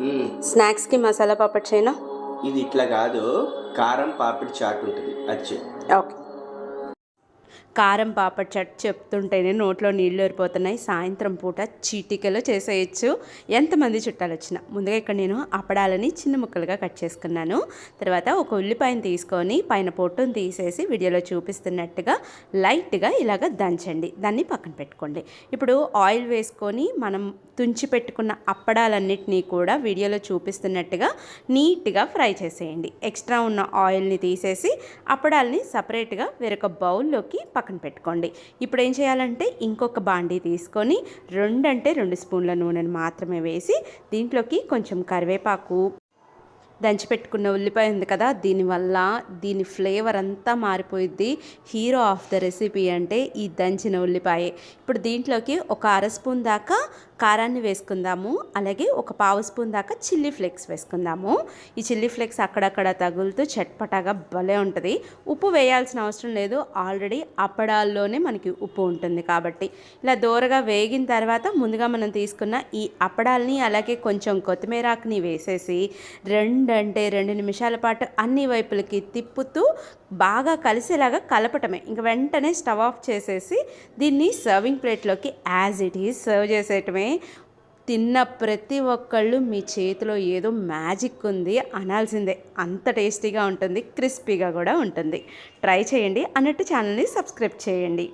మ్మ్. స్నాక్స్కి మసాలా పాపడ్ చేయనా ఇది ఇట్లా కాదు కారం పాపిడి చాట్ ఉంటుంది అది. ఓకే కారం పాపడ్ చట్ చెప్తుంటేనే నోట్లో నీళ్ళు ఏరిపోతున్నాయి. సాయంత్రం పూట చీటికలో చేసేయచ్చు. ఎంతమంది చుట్టాలు వచ్చినా ముందుగా ఇక్కడ నేను అప్పడాలని చిన్న ముక్కలుగా కట్ చేసుకున్నాను. తర్వాత ఒక ఉల్లిపాయను తీసుకొని పైన పొట్టును తీసేసి వీడియోలో చూపిస్తున్నట్టుగా లైట్గా ఇలాగ దంచండి. దాన్ని పక్కన పెట్టుకోండి. ఇప్పుడు ఆయిల్ వేసుకొని మనం తుంచి పెట్టుకున్న అప్పడాలన్నిటినీ కూడా వీడియోలో చూపిస్తున్నట్టుగా నీట్గా ఫ్రై చేసేయండి. ఎక్స్ట్రా ఉన్న ఆయిల్ని తీసేసి అప్పడాలని సపరేట్గా వేరొక బౌల్లోకి పక్కన పెట్టుకోండి. ఇప్పుడు ఏం చేయాలంటే ఇంకొక బాండీ తీసుకొని రెండు అంటే రెండు స్పూన్ల నూనెను మాత్రమే వేసి దీంట్లోకి కొంచెం కరివేపాకు దంచి పెట్టుకున్న ఉల్లిపాయ ఉంది కదా దీనివల్ల దీని ఫ్లేవర్ అంతా మారిపోయిద్ది. హీరో ఆఫ్ ద రెసిపీ అంటే ఈ దంచిన ఉల్లిపాయ. ఇప్పుడు దీంట్లోకి ఒక అర స్పూన్ దాకా కారాన్ని వేసుకుందాము అలాగే ఒక పావు స్పూన్ దాకా చిల్లీ ఫ్లేక్స్ వేసుకుందాము. ఈ చిల్లీ ఫ్లేక్స్ అక్కడక్కడ తగులుతూ చట్పటాగా భలే ఉంటుంది. ఉప్పు వేయాల్సిన అవసరం లేదు. ఆల్రెడీ అప్పడాల్లోనే మనకి ఉప్పు ఉంటుంది కాబట్టి. ఇలా దోరగా వేగిన తర్వాత ముందుగా మనం తీసుకున్న ఈ అప్పడాల్ని అలాగే కొంచెం కొత్తిమీరాకుని వేసేసి రెండు అంటే రెండు నిమిషాల పాటు అన్ని వైపులకి తిప్పుతూ బాగా కలిసేలాగా కలపటమే. ఇంక వెంటనే స్టవ్ ఆఫ్ చేసేసి దీన్ని సర్వింగ్ ప్లేట్లోకి యాజ్ ఇట్ ఈజ్ సర్వ్ చేసేయటమే. తిన్న ప్రతి ఒక్కళ్ళు మీ చేతిలో ఏదో మ్యాజిక్ ఉంది అనాల్సిందే. అంత టేస్టీగా ఉంటుంది క్రిస్పీగా కూడా ఉంటుంది. ట్రై చేయండి. అన్నట్టు ఛానల్ని సబ్స్క్రైబ్ చేయండి.